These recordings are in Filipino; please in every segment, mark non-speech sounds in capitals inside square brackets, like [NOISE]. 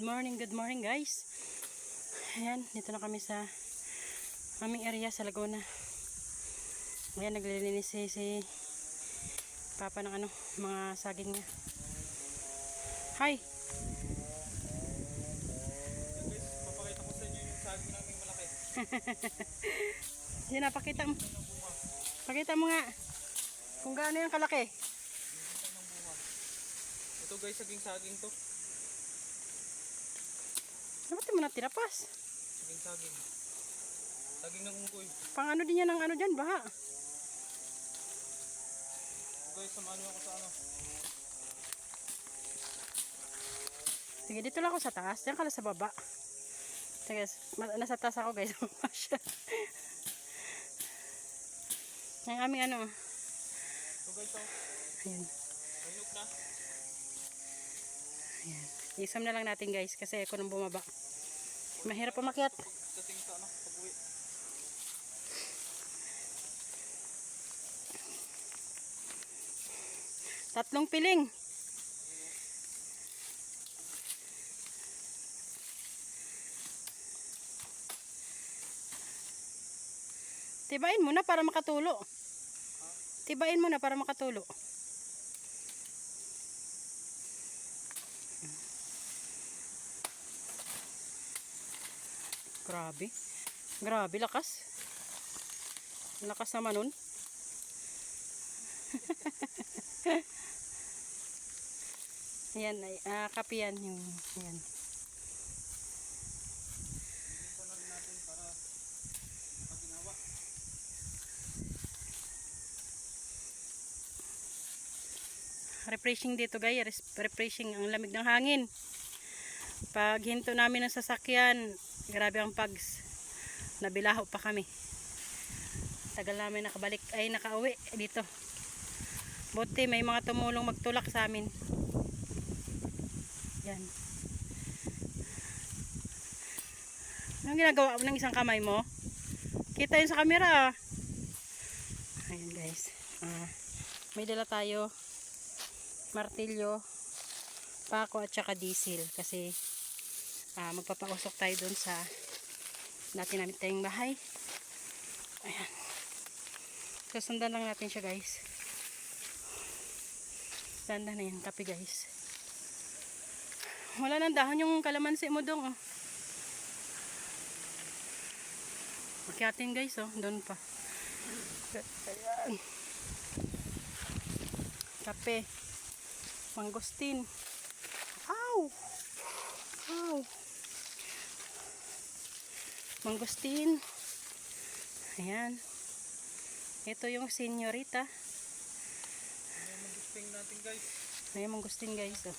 Good morning, good morning guys. Ayan, dito na kami sa aming area sa Laguna. Ayan, naglilinis si, si Papa ng ano, mga saging niya. Hi! Papakita ko sa inyo yung saging namin malaki. Yan na, pakita mo. Pakita mo nga. Kung gaano yung kalaki. Ito guys, saging saging to. Dapat mo na tinapas. Saging saging. Saging ng unggoy. Pang ano din yan ng ano dyan, baha. Guys, samahan niyo ako sa ano. Sige, dito lang ako sa taas. Diyan ka lang sa baba. Sige, nasa taas ako guys. [LAUGHS] Ang aming ano. So guys, oh, Ayan. ayok na. Ayan. Isam na lang natin guys kasi ako nang bumaba. Mahirap ano, pag-uwi. Tatlong piling. Tibain mo na para makatulo. Tibain mo na para makatulo. Grabe. Grabe, lakas. Lakas naman nun. [LAUGHS] Ayan, ay, ah, kape yan yung, maginawa. Refreshing dito guys, res- refreshing ang lamig ng hangin. Pag hinto namin ng sasakyan, grabe ang pags. Nabilaho pa kami. Tagal namin nakabalik, ay nakauwi dito. Buti may mga tumulong magtulak sa amin. Yan. Anong ginagawa mo ng isang kamay mo? Kita yun sa camera. ah. Ayan guys. Ah, may dala tayo martilyo, pako at saka diesel kasi ah, magpapausok tayo dun sa natin namin tayong bahay. Ayan. Susundan lang natin siya guys. Tanda na yan, kape guys. Wala nang dahon yung kalamansi mo dong. Oh. Makyatin guys oh, doon pa. Ayan. Kape. Mangostin. Ow! Ow! Mangostin. Ayan. Ito yung senyorita. Yung magusting natin guys? Ayan, mangostin guys. Oh.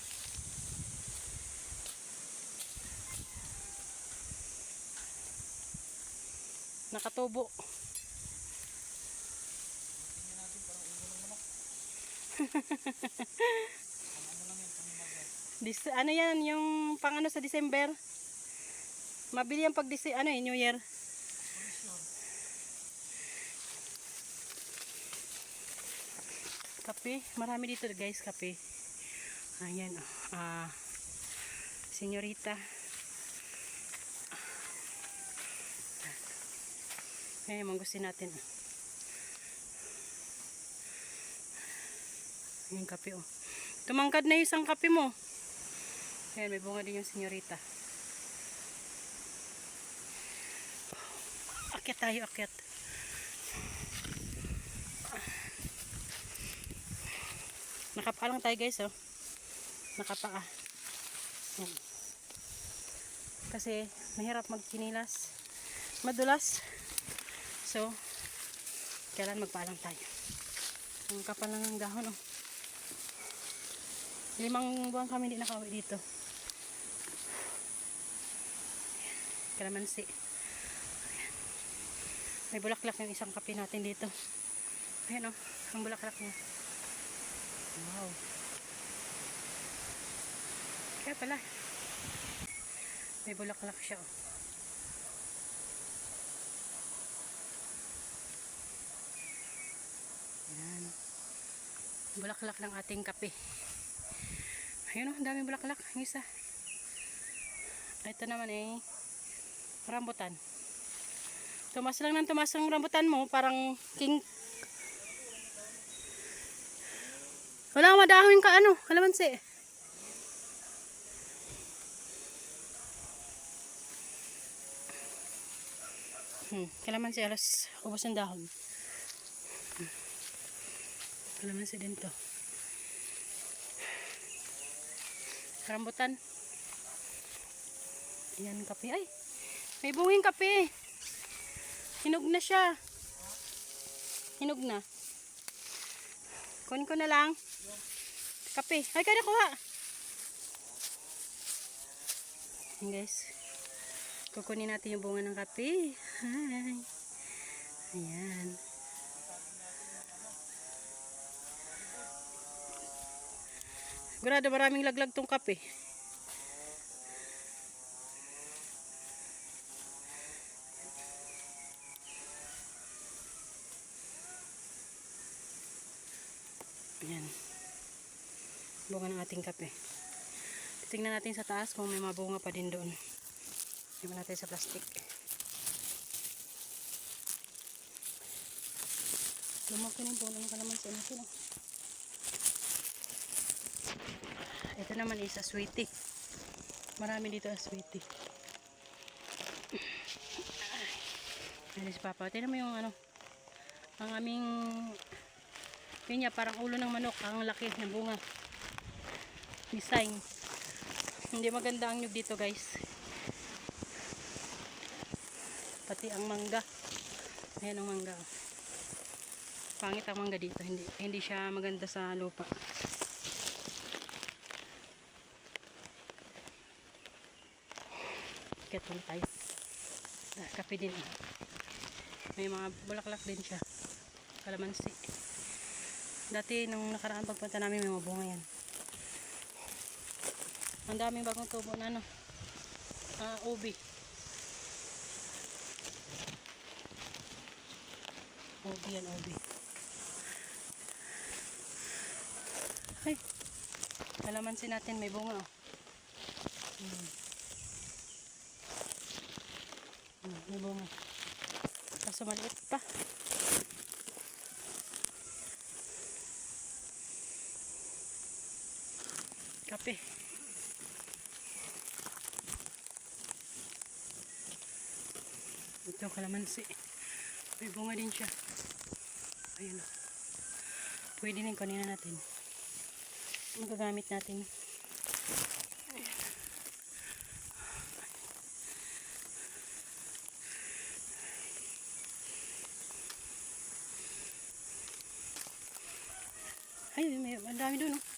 Nakatubo. [LAUGHS] Tingnan natin parang ulo ng manok. Ano lang. Dis, ano yan, yung pang ano sa December? Mabili yan pag Dece- ano eh, New Year. Kape. Marami dito guys, kape. Ayan. oh. Ah, senyorita. Ayan, manggusin natin. Ayan, kape oh. Tumangkad na yung isang kape mo. Ayan, may bunga din yung senyorita. Akyat tayo, akyat. Nakapaa lang tayo guys, oh. Nakapaa. Kasi, mahirap magkinilas. Madulas. So, kailan magpaa lang tayo. Ang kapal lang ng dahon, oh. Limang buwan kami hindi nakauwi dito. Kalamansi. May bulaklak yung isang kape natin dito. Ayan o, ang bulaklak niya. Wow. Kaya pala. May bulaklak siya oh. Ayan. Bulaklak ng ating kape. Ayun o, ang daming bulaklak. Ang isa. Ito naman eh, rambutan. Tumas lang ng tumas ang rambutan mo, parang king... Wala madahon ka ano, kalamansi. Hmm, kalamansi alas ubos ng dahon. Hmm. Kalamansi din to. Rambutan. Yan kape. Ay, may bunging kape. Hinog na siya. Hinog na. Kunin ko na lang. Kape. Ay, kaya kuha. Yan guys. Kukunin natin yung bunga ng kape. Hi. Ayan. Grado maraming laglag tong kape. Ayan. Bunga ng ating kape. Titingnan natin sa taas kung may mabunga pa din doon. Iwan natin sa plastic. Lumaki ng puno ng kalamansi natin. Oh. Ito naman is a sweetie. Marami dito a sweetie. Ayan si Papa. Tignan mo yung ano. Ang aming yun niya, parang ulo ng manok. Ang laki ng bunga. Design. Hindi maganda ang nyug dito guys. Pati ang mangga. Ayan ang mangga. Pangit ang mangga dito. Hindi, hindi siya maganda sa lupa. Tuloy tayo. Ah, kape din. May mga bulaklak din siya. Kalamansi. Dati nung nakaraan pagpunta namin may mga bunga yan. Ang daming bagong tubo na ano. Ah, ubi. Ubi yan, ubi. Ay. Kalamansi natin may bunga oh. Hmm. Hmm, may bunga. Kaso maliit pa. Kape. Ito kalamansi. May bunga din siya. Ayun o. Pwede din kanina natin. Ang gagamit natin. Ay, may ang dami doon. Oh.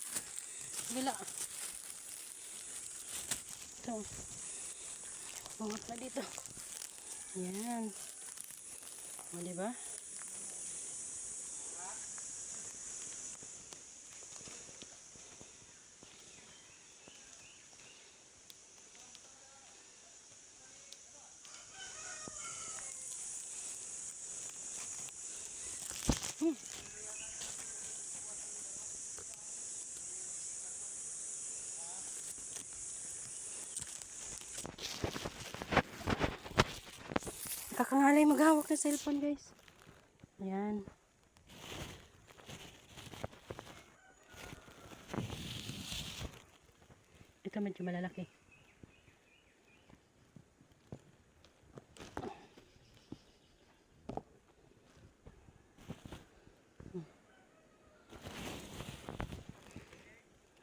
Bila. Ito. Bungat na dito. Yan. O, diba? Hmm. Kakangalay maghawak ng cellphone guys. Ayan. Ito medyo malalaki.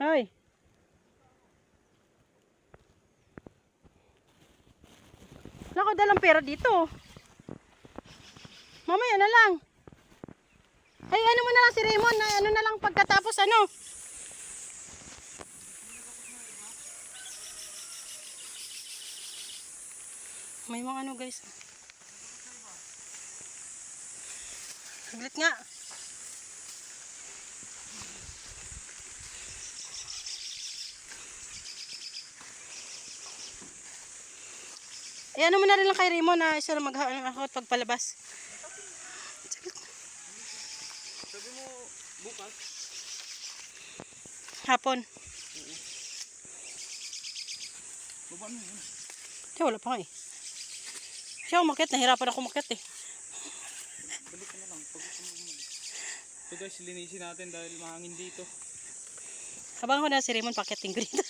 Hoy. Wala ko dalang pera dito. Mamaya na lang. Ay, ano mo na lang si Raymond, na ano na lang pagkatapos ano. May mga ano guys. Saglit nga. Eh, ano mo na rin lang kay Raymond na isa na mag-ahot pagpalabas. Saglit. Sabi mo, bukas, Hapon. baba mo yun. Siya wala pa nga eh. Siya umakit, nahirapan ako umakit eh. Balik ka na lang. Pag gusto mo bumalik. So guys, linisin natin dahil mahangin dito. Habang ako na si Raymond, pakiting ko dito.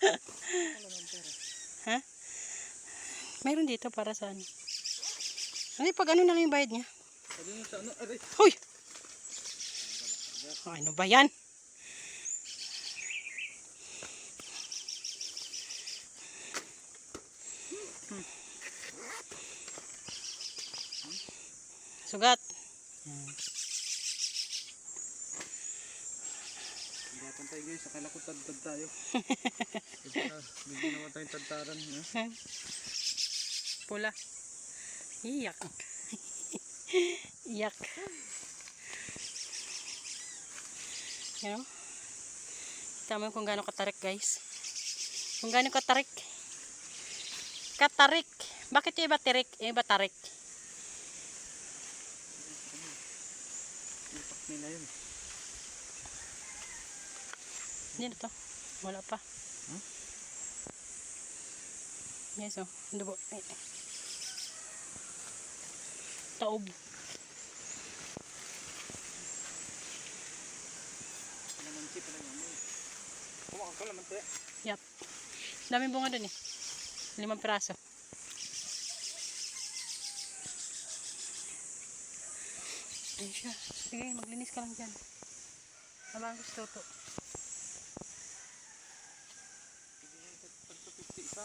Wala naman pera. ha? Mayroon dito para saan? Ano pag ano na lang yung bayad niya? Ano? Hoy! Ano ba yan? Sugat. Hirapan tayo guys. Akala ko tad-tad tayo. [LAUGHS] Bigyan naman tayong tadtaran. [LAUGHS] Pula. Iyak. [LAUGHS] Iyak. You know? Kita mo kung gaano katarik guys. Kung gaano katarik. Katarik. Bakit yung iba tirik? Yung iba tarik. Ipak nila yun. Hindi na to. Wala pa. Huh? Yes, oh. Dubo. Eh, eh. Taob. Kalamansi pala yan. eh. Kumakang kalamansi. Yap. Daming bunga dun eh. Limang piraso. Ayun siya. Sige, maglinis ka lang dyan. Habang gusto to. Tag 250 isa.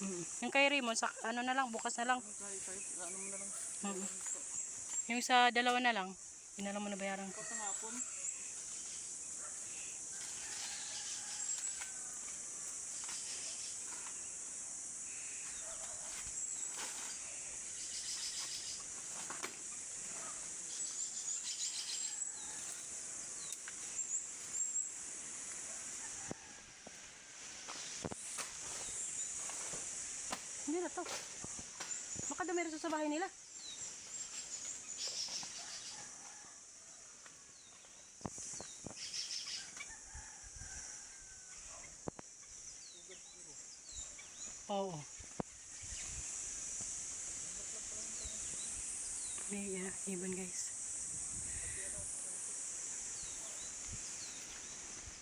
Mm. Yung kay Raymond, sa, ano na lang, bukas na lang. Ano na lang. Mm. Yung sa dalawa na lang, lang mo na bayaran ko. Kapag hapon. Hindi na to. Baka dumero sa bahay nila.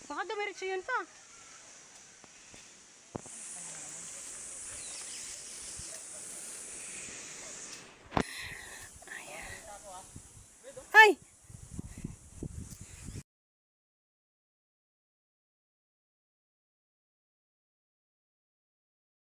Dumiretso yun pa.